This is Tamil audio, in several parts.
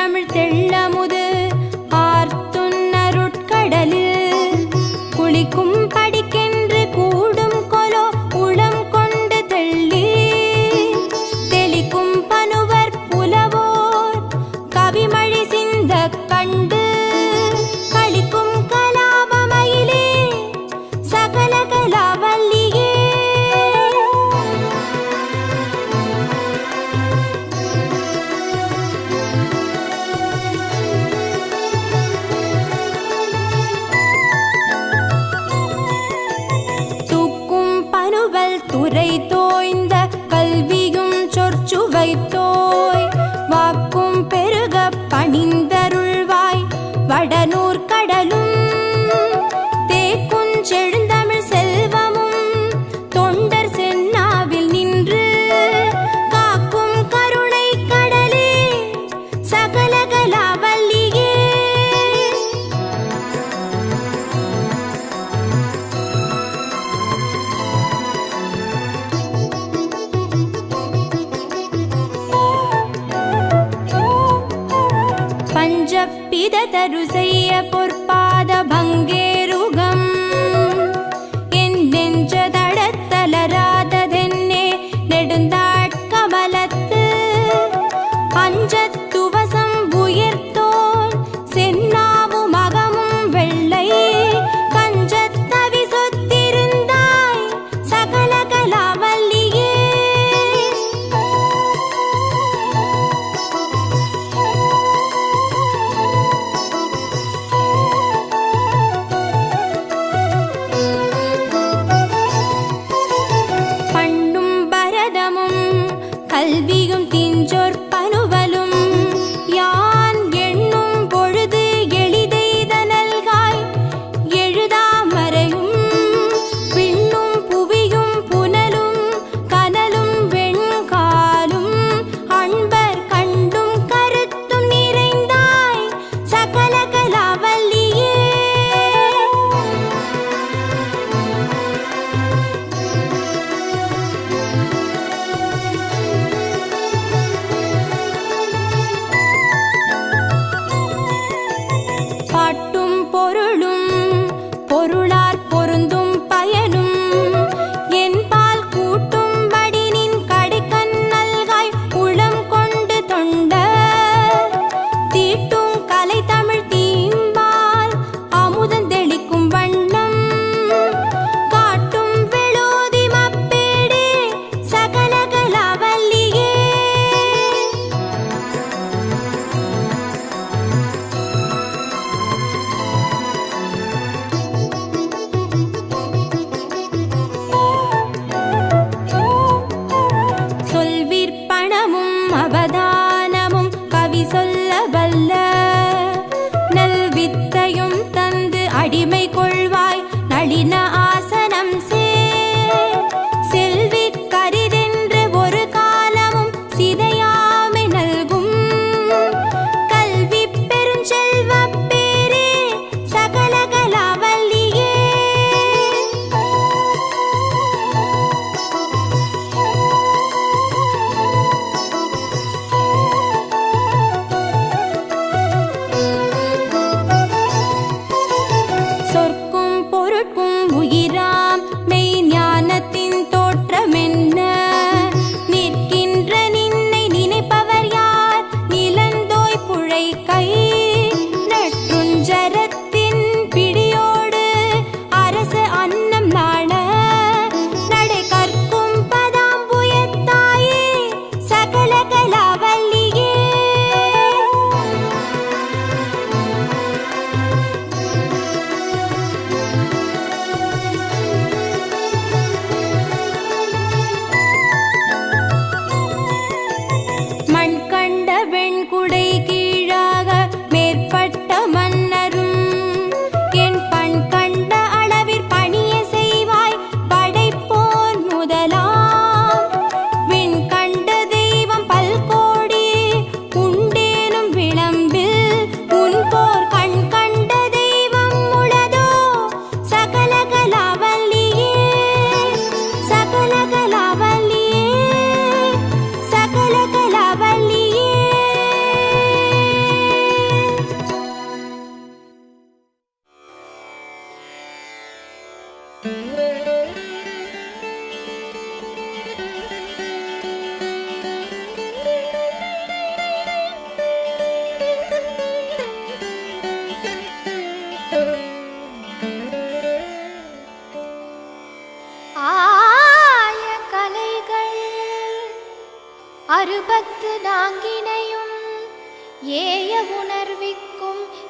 தமிழ் தெள்ள ಸಿದೆ കുട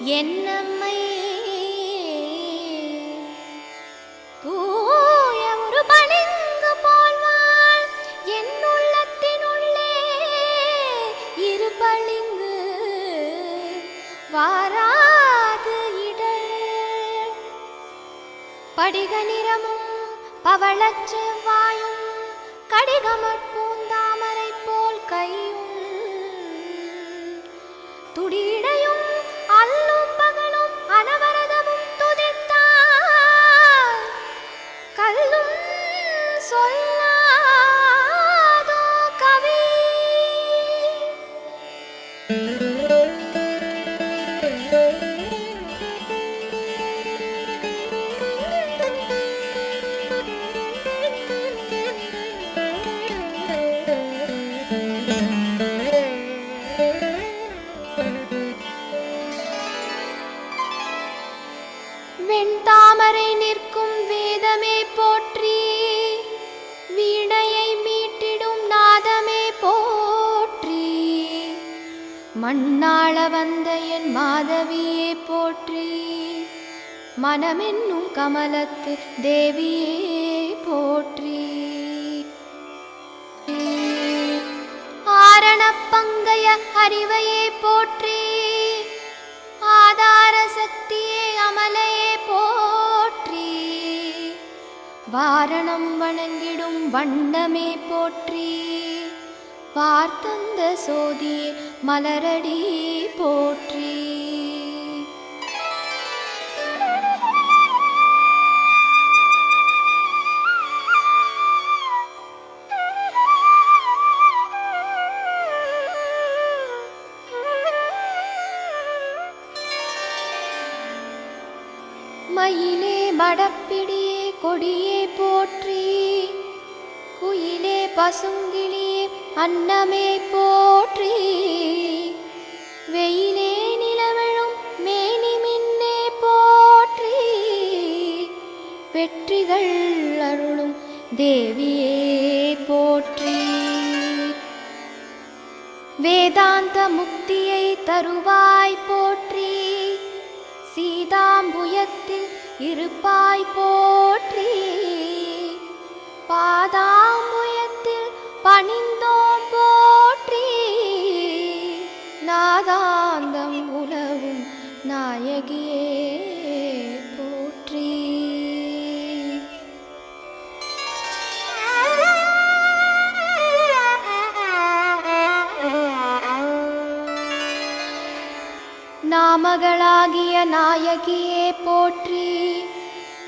என்னம்மை வெண்தாமரை நிற்கும் வேதமே போற்றி. வீணையை மீட்டிடும் நாதமே போற்றி. மண்ணாள வந்த என் மாதவியே போற்றி. மனமென்னும் கமலத்து தேவியே போற்றி. ஆரணப்பங்கைய அறிவையே போற்றி. ஆதார சக்தியே அமலையே வாரணம் வணங்கிடும் வண்ணமே போற்றி. வார்த்தந்த சோதியே மலரடி போற்றி. மயிலே மடப்பிடி கொடியே போற்றி குயிலே பசுங்கிளியே அன்னமே போற்றி. வெயிலே நிலவழும் மேனி மின்னே போற்றி. வெற்றிகள் அருளும் தேவியே போற்றி. வேதாந்த முக்தியை தருவாய் போற்றி. சீதாம்புயத்தில் இருப்பாய் போற்றி.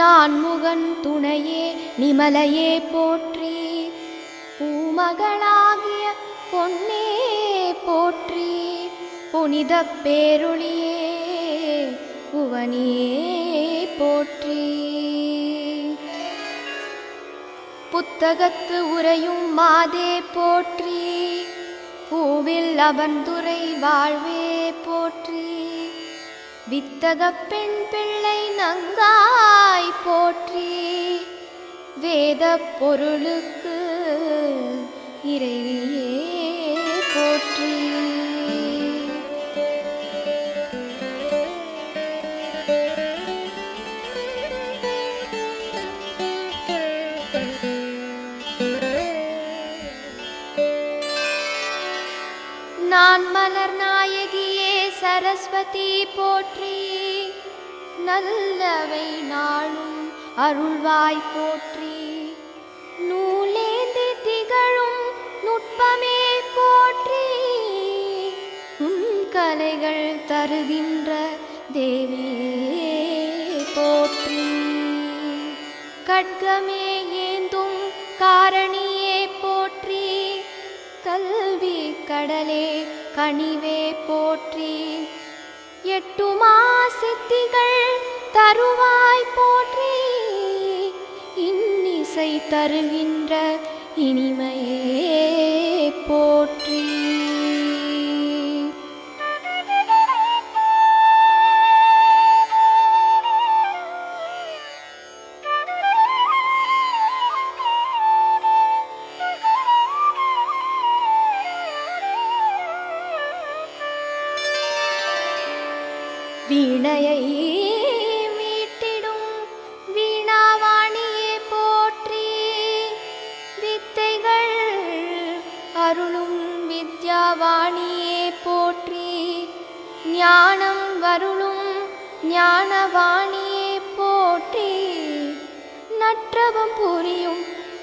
நான்முகன் துணையே நிமலையே போற்றி. பூமகளாகிய பொன்னே போற்றி. புனித பேருளியே புவனியே போற்றி. புத்தகத்து உரையும் மாதே போற்றி. பூவில் அவன் துறை வாழ்வே வித்தக பெண் பிள்ளை நங்காய் போற்றி வேத பொருளுக்கு இறைவியே போற்றி. நான் மலர் சரஸ்வதி போற்றி. நல்லவை நாளும் அருள்வாய் போற்றி. நூலேந்தி திகழும் நுட்பமே போற்றி. உன் கலைகள் தருகின்ற தேவியே போற்றி. கட்கமே ஏந்தும் காரணியே போற்றி. கல்வி கடலே கனிவே போற்றி. எட்டுமா சித்திகள் தருவாய் போற்றி. இன்னிசை தருகின்ற இனிமையே. ஞானம் வருளும் ஞானவாணியே போற்றி நற்றவம் புரியும்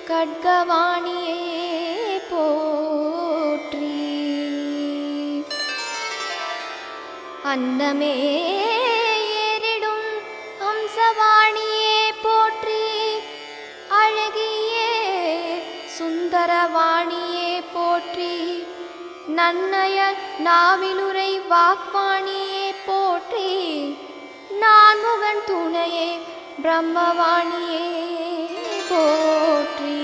கட்கவாணியே போற்றி. அன்னமே நன்னய நாவிலுரை வாக்வாணியே போற்றி நான் முகன் துணையே பிரம்மவாணியே போற்றி.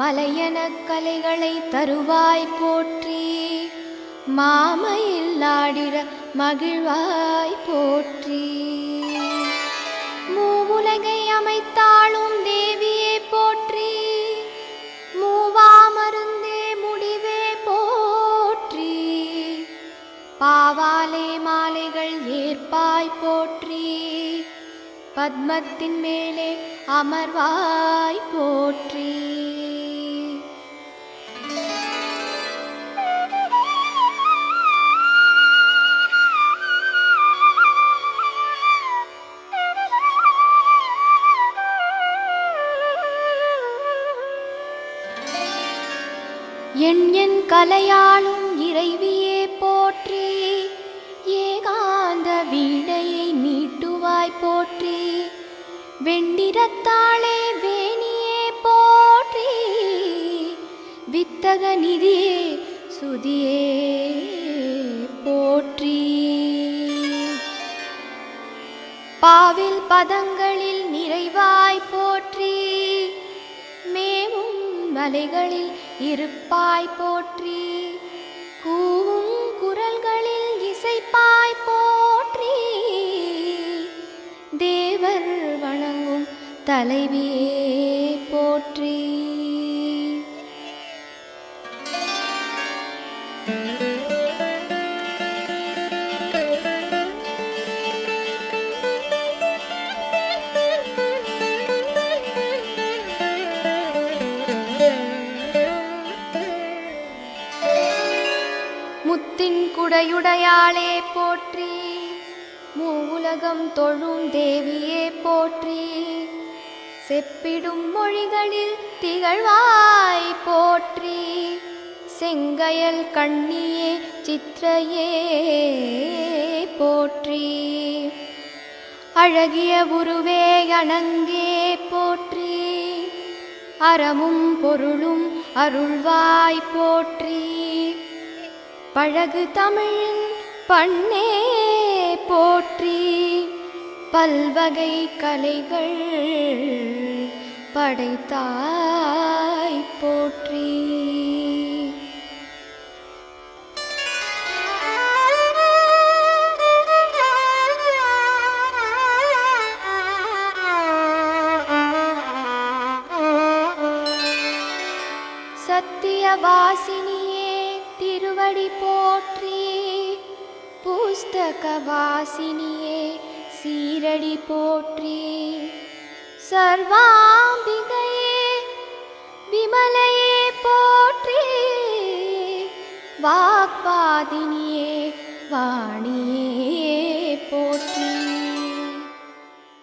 மலையன கலைகளை தருவாய் போற்றி. மாமையில் மகிழ்வாய் போற்றி. மூவுலகை அமைத்தாளும் தேவியே போற்றி. மூவா மருந்தே முடிவே போற்றி. பாவாலே மாலைகள் ஏற்பாய் போற்றி. பத்மத்தின் மேலே அமர்வாய் போற்றி. என் கலையாளும் இறைவியே போற்றி. ஏகாந்த வீணையை மீட்டுவாய் போற்றி. வெண்டிரத்தாளே வேணியே போற்றி. வித்தக நிதியே சுதியே போற்றி. பாவில் பதங்களில் நிறைவாய் போற்றி. அலைகளில் இருப்பாய் போற்றி. கூவும் குரல்களில் இசைப்பாய் போற்றி. தேவர் வணங்கும் தலைவியே கருணையுடையாளே போற்றி. மூவுலகம் தொழும் தேவியே போற்றி. செப்பிடும் மொழிகளில் திகழ்வாய் போற்றி. செங்கயல் கண்ணியே சித்திரையே போற்றி. அழகிய உருவே அணங்கே போற்றி. அறமும் பொருளும் அருள்வாய் போற்றி. பழகு தமிழின் பண்ணே போற்றி பல்வகை கலைகள் படைத்தாய் போற்றி. சத்தியவாசி திருவடி போற்றி. புஸ்தக வாசினியே சீரடி போற்றி. சர்வாம்பிகையே விமலையே போற்றி. வாக்பாதினியே வாணியே